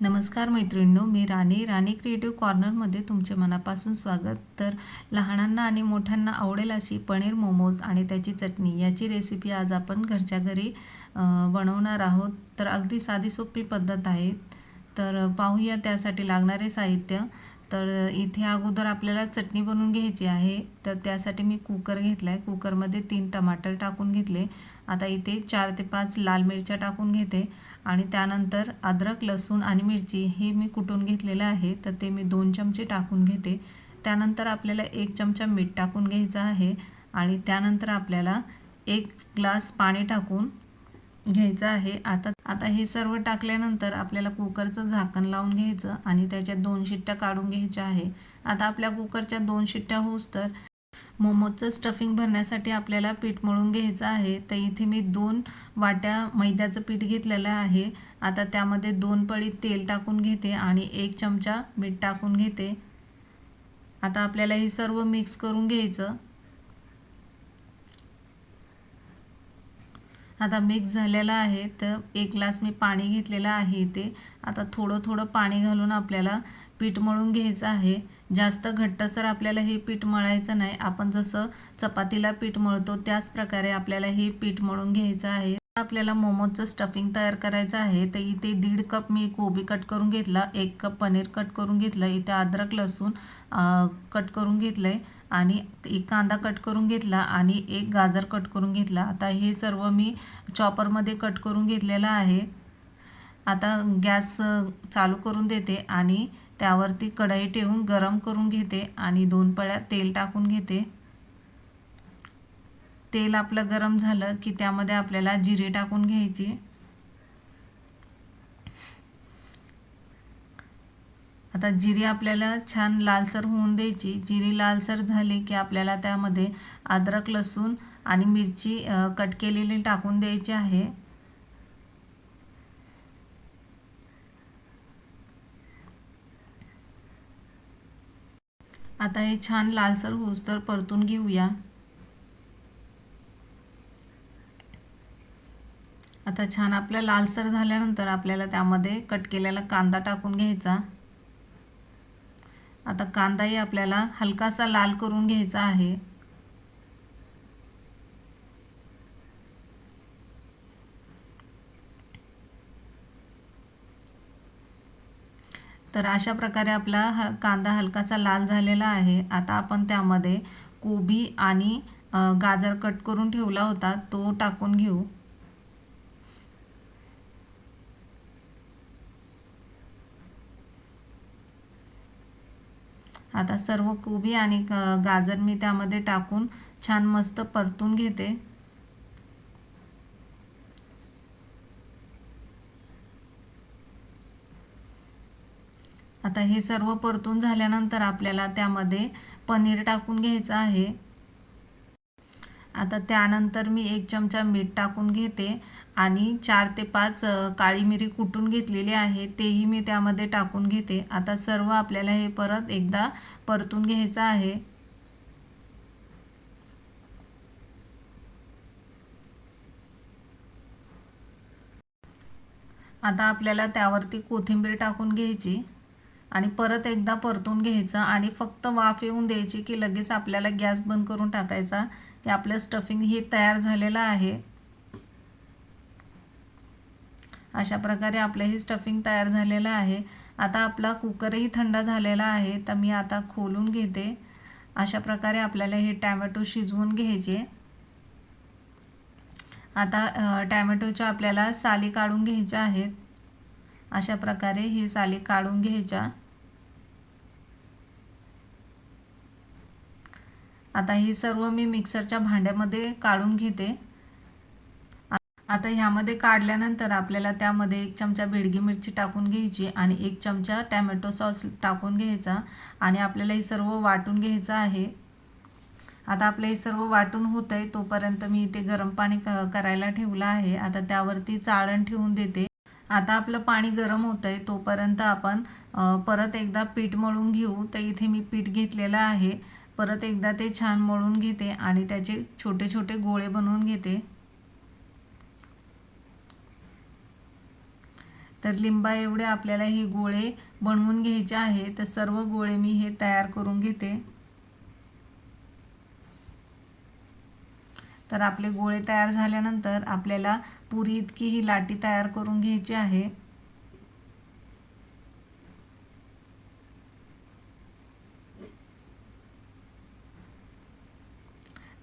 नमस्कार मैत्रिणींनो मी राणे. राणे क्रिएटिव्ह कॉर्नरमध्ये तुमचे मनापासून स्वागत. तर लहानांना आणि मोठ्यांना आवडेल अशी पनीर मोमोज आणि त्याची चटणी याची रेसिपी आज आपण घरच्या घरी बनवणार आहोत. तर अगदी साधी सोपी पद्धत आहे. तर पाहूया त्यासाठी लागणारे साहित्य. तर इथे अगोदर आपल्याला चटणी बनवून घ्यायची आहे. तर त्यासाठी मी कुकर घेतला आहे कुकरमध्ये तीन टमाटर टाकून घेतले. आता इथे चार ते पाच लाल मिरच्या टाकून घेते. आणि त्यानंतर अद्रक लसूण आणि मिरची हे मी कुटून घेतलेलं आहे. तर ते मी दोन चमचे टाकून घेते. त्यानंतर आपल्याला एक चमचा मीठ टाकून घ्यायचं आहे. आणि त्यानंतर आपल्याला एक ग्लास पाणी टाकून घ्यायचं आहे. आता आता हे सर्व टाकल्यानंतर आपल्याला कुकरचं झाकण लावून घ्यायचं आणि त्याच्यात दोन शिट्ट्या काढून घ्यायच्या आहे. आता आपल्या कुकरच्या दोन शिट्ट्या होऊस तर मोमोजचं स्टफिंग भरण्यासाठी आपल्याला पीठ मळून घ्यायचं आहे. तर इथे मी दोन वाट्या मैद्याचं पीठ घेतलेलं आहे. आता त्यामध्ये दोन पळी तेल टाकून घेते आणि एक चमचा मीठ टाकून घेते. आता आपल्याला हे सर्व मिक्स करून घ्यायचं. आता मिक्स झालेलं आहे तर एक ग्लास मी पाणी घेतलेलं आहे इथे. आता थोडं थोडं पाणी घालून आपल्याला पीठ मळून घ्यायचं आहे. जास्त घट्टसर आपल्याला हे पीठ मळायचं नाही. आपण जसं चपातीला पीठ मळतो त्याच प्रकारे आपल्याला हे पीठ मळून घ्यायचं आहे. आपल्याला मोमोजचं स्टफिंग तयार करायचं आहे तर इथे दीड कप मी कोबी कट करून घेतला एक कप पनीर कट करून घेतलं इथे अद्रक लसूण कट करून घेतलं आहे आणि एक कांदा कट करून घेतला आणि एक गाजर कट करून घेतला. आता हे सर्व मी चॉपरमध्ये कट करून घेतलेलं आहे. आता गॅस चालू करून देते आणि त्यावरती कढई ठेवून गरम करून घेते आणि दोन पळ्या तेल टाकून घेते. तेल आपलं गरम झालं की त्यामध्ये आपल्याला जिरे टाकून घ्यायची. आता जिरी आपल्याला छान लालसर होऊन द्यायची. जिरी लालसर झाली की आपल्याला त्यामध्ये अद्रक लसूण आणि मिरची कट केलेली टाकून द्यायची आहे. आता हे छान लालसर होऊस तर परतून घेऊया. आता छान आपलं लालसर झाल्यानंतर आपल्याला त्यामध्ये कट केलेला कांदा टाकून घ्यायचा. आता कांदाही आपल्याला हलकासा लाल करून घ्यायचा आहे. तर अशा प्रकारे आपला ह कांदा हलकासा लाल झालेला आहे. आता आपण त्यामध्ये कोबी आणि गाजर कट करून ठेवला होता तो टाकून घेऊ. आता सर्व कोबी आणि गाजर मी त्यामध्ये टाकून छान मस्त परतून घेते. आता हे सर्व परतून झाल्यानंतर आपल्याला त्यामध्ये पनीर टाकून घ्यायचं आहे. आता त्यानंतर मी एक चमचा मीठ टाकून घेते आणि चार ते पाच काळी मिरी कुटून घेतलेली आहे तेही मी त्यामध्ये टाकून घेते. आता सर्व आपल्याला हे परत एकदा परतून घ्यायचं आहे. आता आपल्याला त्यावरती कोथिंबीर टाकून घ्यायची आणि परत एकदा परतून घ्यायचं आणि फक्त वाफ येऊन द्यायची की लगेच आपल्याला गॅस बंद करून टाकायचा. की आपलं स्टफिंग हे तयार झालेलं आहे. अशा प्रकारे आपलं हे स्टफिंग तयार झालेलं आहे. आता आपला कुकरही थंड झालेला आहे तर मी आता खोलून घेते. अशा प्रकारे आपल्याला हे टॅमॅटो शिजवून घ्यायचे. आता टॅमॅटोच्या आपल्याला साली काढून घ्यायच्या आहेत. अशा प्रकारे ही साली काढून घ्यायच्या. आता हे सर्व मी मिक्सरच्या भांड्यामध्ये काढून घेते. आता ह्यामध्ये काढल्यानंतर आपल्याला त्यामध्ये एक चमचा बेडगी मिरची टाकून घ्यायची आणि एक चमचा टॅमॅटो सॉस टाकून घ्यायचा आणि आपल्याला हे सर्व वाटून घ्यायचं आहे. आता आपलं हे सर्व वाटून होत आहे तोपर्यंत मी इथे गरम पाणी क- करायला ठेवलं आहे. आता त्यावरती चाळण ठेवून देते. आता आपलं पाणी गरम होत आहे तोपर्यंत आपण परत एकदा पीठ मळून घेऊ. तर इथे मी पीठ घेतलेलं आहे. परत एकदा ते छान मळून घेते आणि त्याचे छोटे छोटे गोळे बनवून घेते. तर लिंबा एवढे आपल्याला हे गोळे बनवून घ्यायचे आहे तर सर्व गोळे मी हे तयार करून घेते. तर आपले गोळे तयार झाल्यानंतर आपल्याला पुरी इतकी ही लाटी तयार करून घ्यायची आहे.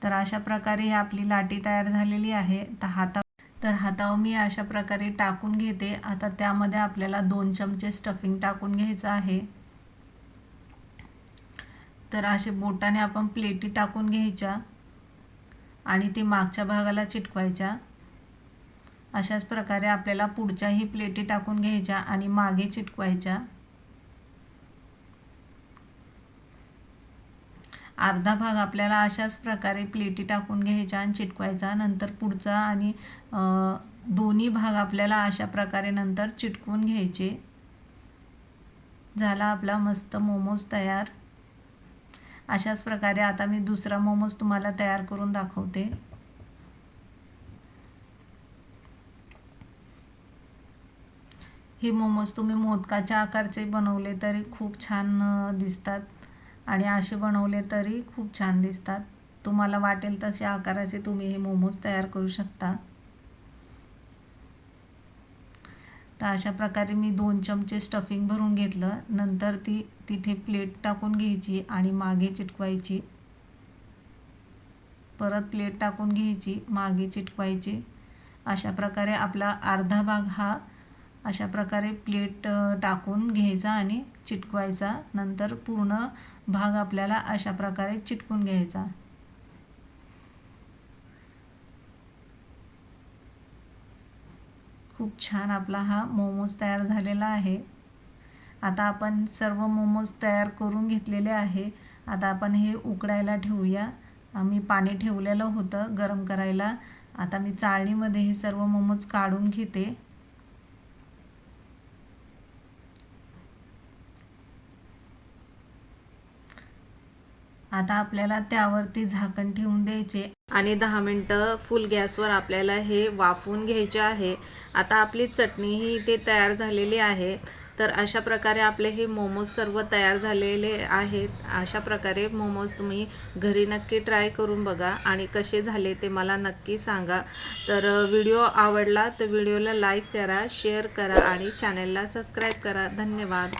तर अशा प्रकारे ही आपली लाटी तयार झालेली आहे. तर हाता तर हातावर मी अशा प्रकारे टाकून घेते. आता त्यामध्ये आपल्याला दोन चमचे स्टफिंग टाकून घ्यायचं आहे. तर असे बोटाने आपण प्लेटी टाकून घ्यायच्या आणि ते मागच्या भागाला चिटकवायच्या. अशाच प्रकारे आपल्याला पुढच्याही प्लेटी टाकून घ्यायच्या आणि मागे चिटकवायच्या. अर्धा भाग आपल्याला अशाच प्रकारे प्लेटी टाकून घ्यायच्या आणि चिटकवायचा नंतर पुढचा आणि दोन्ही भाग आपल्याला अशा प्रकारे नंतर चिटकवून घ्यायचे. झाला आपला मस्त मोमोज तयार. अशाच प्रकारे आता मी दुसरा मोमोज तुम्हाला तयार करून दाखवते. हे मोमोज तुम्ही मोदकाच्या आकारचे बनवले तरी खूप छान दिसतात. आणि असे बनवले तरी खूप छान दिसतात. तुम्हाला वाटेल तसे आकाराचे तुम्ही हे मोमोज तयार करू शकता. तर अशा प्रकारे मी दोन चमचे स्टफिंग भरून घेतलं. नंतर ती तिथे प्लेट टाकून घ्यायची आणि मागे चिटकवायची. परत प्लेट टाकून घ्यायची मागे चिटकवायची. अशा प्रकारे आपला अर्धा भाग हा अशा प्रकारे प्लेट टाकून घ्यायचा आणि चिटकवायचा. नंतर पूर्ण भाग आपल्याला अशा प्रकारे चिटकून घ्यायचा. खूप छान आपला हा मोमोज तयार झालेला आहे. आता आपण सर्व मोमोज तयार करून घेतलेले आहे. आता आपण हे उकडायला ठेवूया. आम्ही पाणी ठेवलेलं होतं गरम करायला. आता मी चाळणीमध्ये हे सर्व मोमोज काढून घेते. आता आपल्याला त्यावरती झाकण ठेवून द्यायचे. आणि दहा मिनटं फुल गॅसवर आपल्याला हे वाफवून घ्यायचे आहे. आता आपली चटणी ही इथे तयार झालेली आहे. तर अशा प्रकारे आपले हे मोमोज सर्व तयार झालेले आहेत. अशा प्रकारे मोमोज तुम्ही घरी नक्की ट्राय करून बघा आणि कसे झाले ते मला नक्की सांगा. तर व्हिडिओ आवडला तर व्हिडिओला लाईक करा शेअर करा आणि चॅनलला सबस्क्राईब करा. धन्यवाद.